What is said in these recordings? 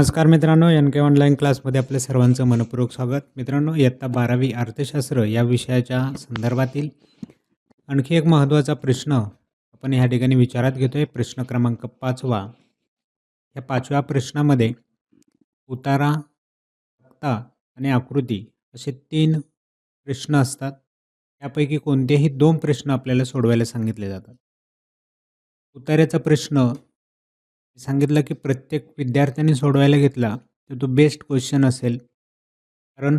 नमस्कार मित्रांनो एन के ऑनलाईन क्लासमध्ये आपल्या सर्वांचं मनपूर्वक स्वागत. मित्रांनो इयत्ता बारावी अर्थशास्त्र या विषयाच्या संदर्भातील आणखी एक महत्त्वाचा प्रश्न आपण ह्या ठिकाणी विचारात घेतो आहे प्रश्न क्रमांक पाचवा. या पाचव्या प्रश्नामध्ये उतारा तक्ता आणि आकृती असे तीन प्रश्न असतात. त्यापैकी कोणतेही दोन प्रश्न आपल्याला सोडवायला सांगितले जातात. उतार्याचा प्रश्न सांगितलं की प्रत्येक विद्यार्थ्यांनी सोडवायला घेतला तर तो बेस्ट क्वेश्चन असेल. कारण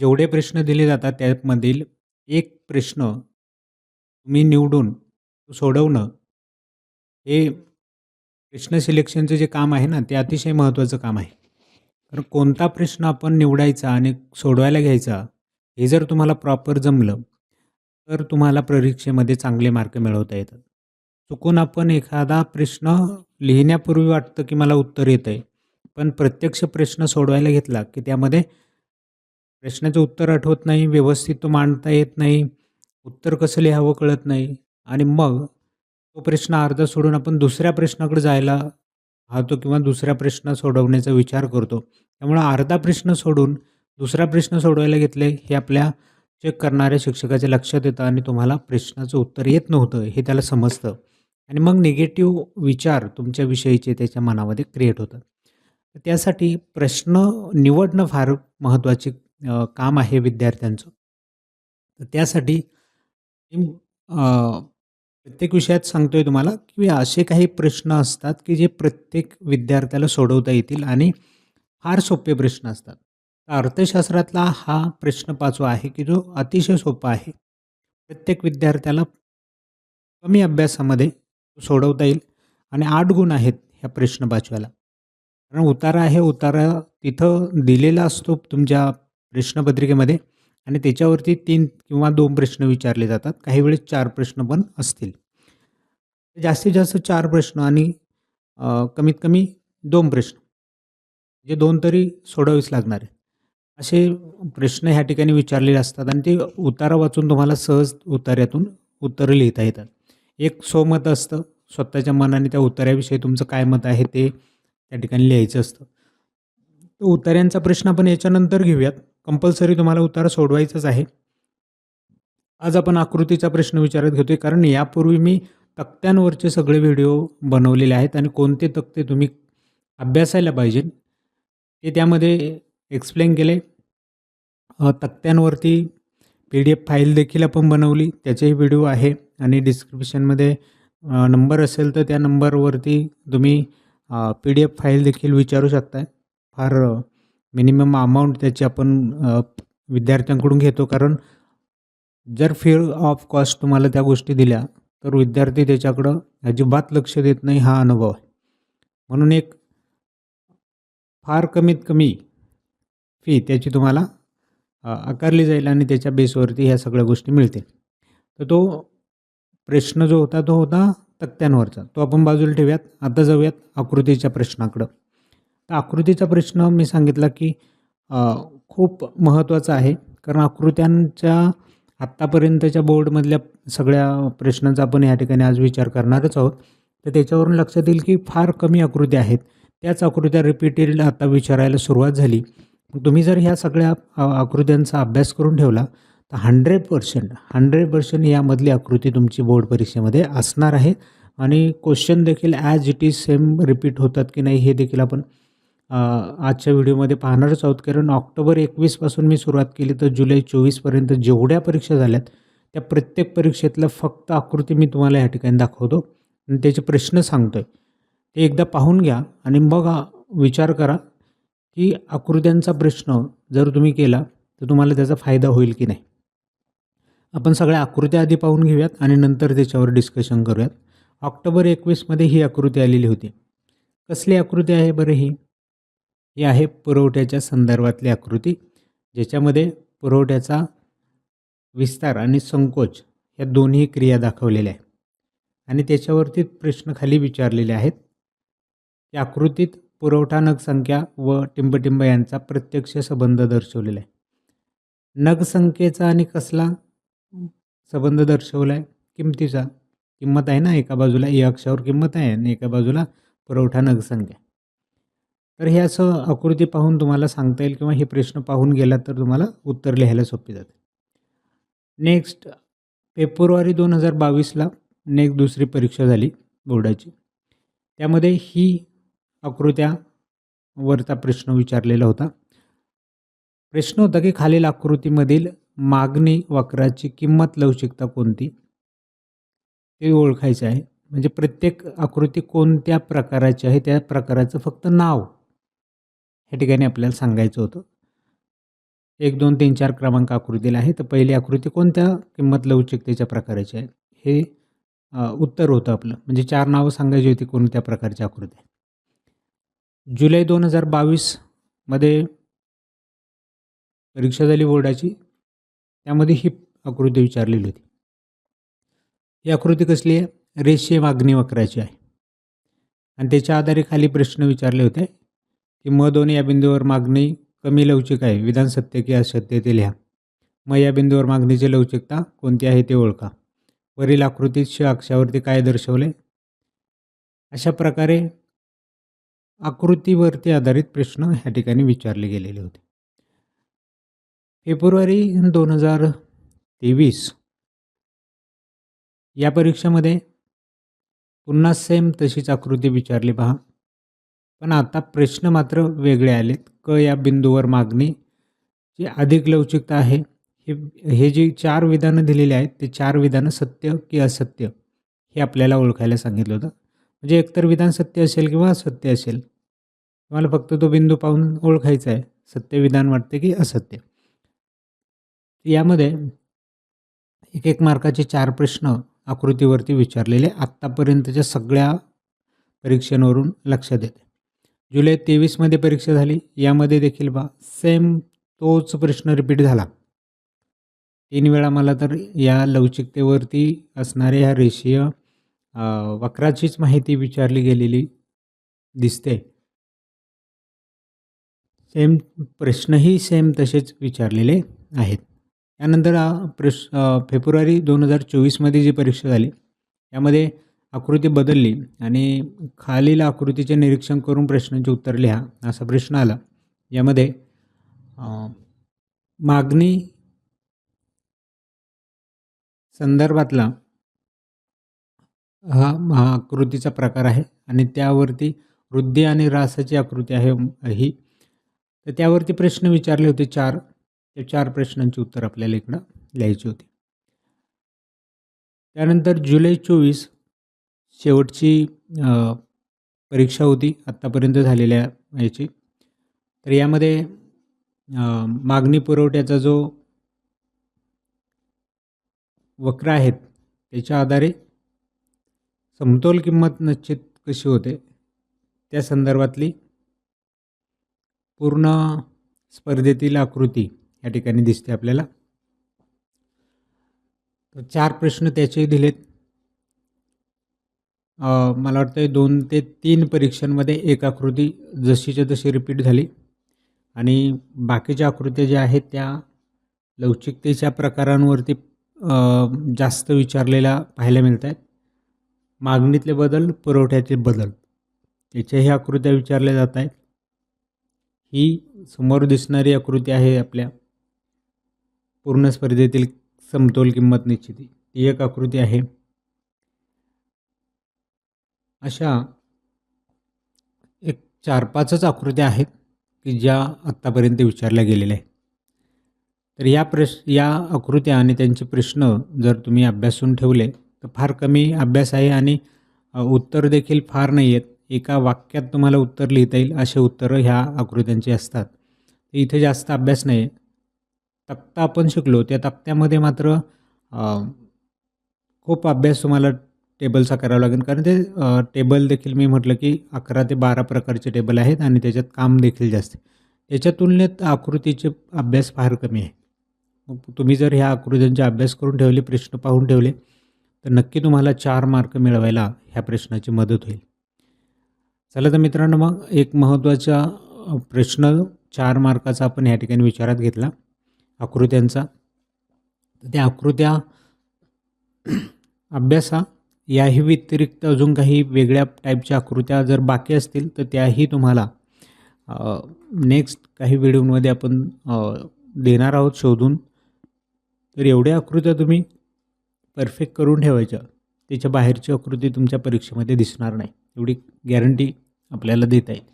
जेवढे प्रश्न दिले जातात त्यामधील एक प्रश्न तुम्ही निवडून तो सोडवणं हे प्रश्न सिलेक्शनचं जे काम आहे ना ते अतिशय महत्त्वाचं काम आहे. कारण कोणता प्रश्न आपण निवडायचा आणि सोडवायला घ्यायचा हे जर तुम्हाला प्रॉपर जमलं तर तुम्हाला परीक्षेमध्ये चांगले मार्क मिळवता येतात. चुकून आपण एखादा प्रश्न लिहिण्यापूर्वी वाटतं की मला उत्तर येतं आहे पण प्रत्यक्ष प्रश्न सोडवायला घेतला की त्यामध्ये प्रश्नाचं उत्तर आठवत नाही व्यवस्थित तो मांडता येत नाही उत्तर कसं लिहावं कळत नाही आणि मग तो प्रश्न अर्धा सोडून आपण दुसऱ्या प्रश्नाकडे जायला पाहतो किंवा दुसऱ्या प्रश्न सोडवण्याचा विचार करतो. त्यामुळं अर्धा प्रश्न सोडून दुसरा प्रश्न सोडवायला घेतले हे आपल्या चेक करणाऱ्या शिक्षकाच्या लक्षात येतं आणि तुम्हाला प्रश्नाचं उत्तर येत नव्हतं हे त्याला समजतं. आणि मग निगेटिव्ह विचार तुमच्याविषयीचे त्याच्या मनामध्ये क्रिएट होतात. त्यासाठी प्रश्न निवडणं फार महत्त्वाचे काम आहे विद्यार्थ्यांचं. तर त्यासाठी मी, प्रत्येक विषयात सांगतो आहे तुम्हाला की असे काही प्रश्न असतात की जे प्रत्येक विद्यार्थ्याला सोडवता येतील आणि फार सोपे प्रश्न असतात. अर्थशास्त्रातला हा प्रश्न पाचवा आहे की जो अतिशय सोपा आहे. प्रत्येक विद्यार्थ्याला कमी अभ्यासामध्ये सोडवता येईल. आणि आठ गुण आहेत ह्या प्रश्न पाचव्याला. कारण उतारा आहे उतारा तिथं दिलेला असतो तुमच्या प्रश्नपत्रिकेमध्ये आणि त्याच्यावरती तीन किंवा दोन प्रश्न विचारले जातात. काही वेळेस चार प्रश्न पण असतील. जास्तीत जास्त चार प्रश्न आणि कमीत कमी दोन प्रश्न. जे दोन तरी सोडवावीच लागणार आहे असे प्रश्न ह्या ठिकाणी विचारलेले असतात आणि ते उतारा वाचून तुम्हाला सहज उतार्यातून उत्तरं लिहिता येतात. एक स्वमत असतं. स्वतःच्या मनाने त्या उतार्याविषयी तुमचं काय मत आहे ते त्या ठिकाणी लिहायचं असतं. तर उतार्यांचा प्रश्न आपण याच्यानंतर घेऊयात. कंपल्सरी तुम्हाला उतारा सोडवायचाच आहे. आज आपण आकृतीचा प्रश्न विचारत घेतोय. कारण यापूर्वी मी तक्त्यांवरचे सगळे व्हिडिओ बनवलेले आहेत आणि कोणते तक्ते तुम्ही अभ्यासायला पाहिजे ते त्यामध्ये एक्सप्लेन केले. तक्त्यांवरती पी डी एफ फाईल देखील आपण बनवली. त्याचेही व्हिडिओ आहे. आणि डिस्क्रिप्शनमध्ये नंबर असेल तर त्या नंबरवरती तुम्ही पी डी एफ फाईल देखील विचारू शकताय. फार मिनिमम अमाऊंट त्याची आपण विद्यार्थ्यांकडून घेतो. कारण जर फ्री ऑफ कॉस्ट तुम्हाला त्या गोष्टी दिल्या तर विद्यार्थी त्याच्याकडं अजिबात लक्ष देत नाही हा अनुभव. आहे म्हणून एक फार कमीत कमी फी त्याची तुम्हाला आकारली जाईल आणि त्याच्या बेसवरती ह्या सगळ्या गोष्टी मिळतील. तर तो प्रश्न जो होता तो होता तक्त्यांवरचा. तो आपण बाजूला ठेवूयात. आता जाऊयात आकृतीच्या प्रश्नाकडं. तर आकृतीचा प्रश्न मी सांगितला की खूप महत्त्वाचा आहे. कारण आकृत्यांच्या आत्तापर्यंतच्या बोर्डमधल्या सगळ्या प्रश्नांचा आपण या ठिकाणी आज विचार करणारच आहोत. तर त्याच्यावरून लक्षात येईल की फार कमी आकृत्या आहेत. त्याच आकृत्या रिपीटेड आता विचारायला सुरुवात झाली. तुम्ही जर ह्या सगळ्या आकृत्यांचा अभ्यास करून ठेवला तर हंड्रेड पर्सेंट हंड्रेड पर्सेंट यामधली आकृती तुमची बोर्ड परीक्षेमध्ये असणार आहे. आणि क्वेश्चन देखील as it is same repeat होतात की नाही हे देखील आपण आजच्या व्हिडिओमध्ये पाहणारच आहोत. कारण ऑक्टोबर एकवीसपासून मी सुरुवात केली तर जुलै चोवीसपर्यंत जेवढ्या परीक्षा झाल्यात त्या प्रत्येक परीक्षेतलं फक्त आकृती मी तुम्हाला या ठिकाणी दाखवतो. आणि त्याचे प्रश्न सांगतो आहे ते एकदा पाहून घ्या आणि मग विचार करा की आकृत्यांचा प्रश्न जर तुम्ही केला तर तुम्हाला त्याचा फायदा होईल की नाही. आपण सगळ्या आकृत्या आधी पाहून घेऊयात आणि नंतर त्याच्यावर डिस्कशन करूयात. ऑक्टोबर एकवीसमध्ये ही आकृती आलेली होती. कसली आकृती आहे बरं ही? ही आहे पुरवठ्याच्या संदर्भातली आकृती ज्याच्यामध्ये पुरवठ्याचा विस्तार आणि संकोच या दोन्ही क्रिया दाखवलेल्या आहे आणि त्याच्यावरती प्रश्न खाली विचारलेले आहेत. या आकृतीत पुरवठा नगसंख्या व टिंबटिंब यांचा प्रत्यक्ष संबंध दर्शवलेला आहे. नगसंख्येचा आणि कसला? संबंध दर्शवला आहे किमतीचा? किंमत आहे ना एका बाजूला ए अक्षावर किंमत आहे आणि एका बाजूला पुरवठा नगसंख्या तर हे असं आकृती पाहून तुम्हाला सांगता येईल किंवा हे प्रश्न पाहून गेलात तर तुम्हाला उत्तर लिहायला सोपे जाते. नेक्स्ट फेब्रुवारी दोन हजार बावीसला नेक्स्ट दुसरी परीक्षा झाली बोर्डाची. त्यामध्ये ही आकृत्या वरचा प्रश्न विचारलेला होता. प्रश्न होता की खालील आकृतीमधील मागणी वक्राची किंमत लवचिकता कोणती? ते ओळखायचं आहे. म्हणजे प्रत्येक आकृती कोणत्या प्रकाराची आहे त्या प्रकाराचं फक्त नाव. ह्या ठिकाणी आपल्याला सांगायचं होतं. एक दोन तीन चार क्रमांक आकृतीला आहे. तर पहिली आकृती कोणत्या किंमत लवचिकतेच्या प्रकाराची आहे? हे उत्तर होतं आपलं. म्हणजे चार नावं सांगायची होती कोणत्या प्रकारची आकृती आहे? जुलै दोन हजार बावीसमध्ये परीक्षा झाली बोर्डाची. त्यामध्ये ही आकृती विचारलेली होती. ही आकृती कसली आहे? रेषे मागणी वक्राची आहे. आणि त्याच्या आधारे खाली प्रश्न विचारले होते की म दोन या बिंदूवर मागणी कमी लवचिक आहे. विधान सत्य की असत्य ते लिहा. मग या बिंदूवर मागणीची लवचिकता कोणती आहे ते ओळखा. वरील आकृतीत श अक्षावरती काय दर्शवले? अशा प्रकारे आकृतीवरती आधारित प्रश्न ह्या ठिकाणी विचारले गेलेले होते. फेब्रुवारी दोन हजार तेवीस. या परीक्षेमध्ये पुन्हा सेम तशीच आकृती विचारली पहा. पण आता प्रश्न मात्र वेगळे आलेत. क या बिंदूवर मागणी जी अधिक लवचिकता आहे हे हे जी चार विधानं दिलेली आहेत ते चार विधानं सत्य की असत्य हे आपल्याला ओळखायला सांगितलं होतं. म्हणजे एकतर विधान सत्य असेल किंवा असत्य असेल. तुम्हाला फक्त तो बिंदू पाहून ओळखायचा आहे. सत्य विधान वाटते की असत्य. यामध्ये एक एक मार्काचे चार प्रश्न आकृतीवरती विचारलेले आत्तापर्यंतच्या सगळ्या परीक्षांवरून लक्षात येते जुलै तेवीसमध्ये परीक्षा झाली. यामध्ये देखील बा सेम तोच प्रश्न रिपीट झाला. तीन वेळा मला तर या लवचिकतेवरती असणाऱ्या ह्या रेषीय वक्राचीच माहिती विचारली गेलेली दिसते. सेम प्रश्नही सेम तसेच विचारलेले आहेत. यानंतर प्रश फेब्रुवारी दोन हजार चोवीसमध्ये जी परीक्षा झाली यामध्ये आकृती बदलली आणि खालील आकृतीचे निरीक्षण करून प्रश्नांचे उत्तर लिहा असा प्रश्न आला. यामध्ये मागणी संदर्भातला हा हा आकृतीचा प्रकार आहे आणि त्यावरती वृद्धी आणि रासाची आकृती आहे ही. तर त्यावरती प्रश्न विचारले होते चार. त्या चार प्रश्नांची उत्तर आपल्याला इकडं लिहायची होती. त्यानंतर जुलै चोवीस शेवटची परीक्षा होती आत्तापर्यंत झालेल्या याची. तर यामध्ये मागणी पुरवठ्याचा जो वक्र आहेत त्याच्या आधारे समतोल किंमत निश्चित कशी होते त्या संदर्भातली पूर्ण स्पर्धेतील आकृती या ठिकाणी दिसते आपल्याला. तर चार प्रश्न त्याचे दिलेत. मला वाटतं दोन ते तीन परीक्षांमध्ये एक आकृती जशीच्या तशी रिपीट झाली. आणि बाकीच्या आकृत्या ज्या आहेत त्या लवचिकतेच्या प्रकारांवरती जास्त विचारलेल्या पाहायला मिळत आहेत मागणीतले बदल पुरवठ्यातील बदल. याच्याही आकृत्या विचारल्या जात आहेत ही समोर दिसणारी आकृती आहे आपल्या. पूर्ण स्पर्धेतील समतोल किंमत निश्चिती. ती एक आकृती आहे. अशा एक चार पाचच आकृत्या आहेत की ज्या आत्तापर्यंत विचारल्या गेलेल्या आहेत. तर या प्रश या आकृत्या आणि त्यांचे प्रश्न जर तुम्ही अभ्यासून ठेवले तर फार कमी अभ्यास आहे आणि उत्तर देखील फार नाही आहेत. एका वाक्यात तुम्हाला उत्तर लिहिता येईल असे उत्तरं ह्या आकृत्यांची असतात. तर इथे जास्त अभ्यास नाही. आहे तक्ता आपण शिकलो त्या तक्त्यामध्ये मात्र खूप अभ्यास तुम्हाला टेबलचा करावा लागेल. कारण ते टेबल देखील मी म्हटलं की अकरा ते बारा प्रकारचे टेबल आहेत आणि त्याच्यात काम देखील जास्त त्याच्या तुलनेत आकृतीचे अभ्यास फार कमी आहे. मग तुम्ही जर ह्या आकृत्यांचा अभ्यास करून ठेवले प्रश्न पाहून ठेवले तर नक्की तुम्हाला चार मार्क मिळवायला ह्या प्रश्नाची मदत होईल. चला तर मित्रांनो मग एक महत्त्वाचा प्रश्न चार मार्काचा आपण ह्या ठिकाणी विचारात घेतला. आकृत्यांचा. तर त्या आकृत्या अभ्यासा. याही व्यतिरिक्त अजून काही वेगळ्या टाईपच्या आकृत्या जर बाकी असतील तर त्याही तुम्हाला नेक्स्ट काही व्हिडिओमध्ये आपण देणार आहोत शोधून. तर एवढ्या आकृत्या तुम्ही परफेक्ट करून ठेवायच्या. त्याच्या बाहेरची आकृती तुमच्या परीक्षेमध्ये दिसणार नाही. एवढी गॅरंटी आपल्याला देता येईल.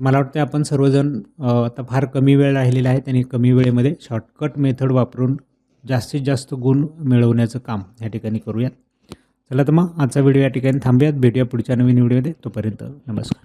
मला वाटतं आपण सर्वजण आता फार कमी वेळ राहिलेला आहे आणि कमी वेळेमध्ये शॉर्टकट मेथड वापरून जास्तीत जास्त गुण मिळवण्याचं काम या ठिकाणी करूयात. चला तर मग आजचा व्हिडिओ या ठिकाणी थांबूयात. भेटूया पुढच्या नवीन व्हिडिओमध्ये. तोपर्यंत नमस्कार.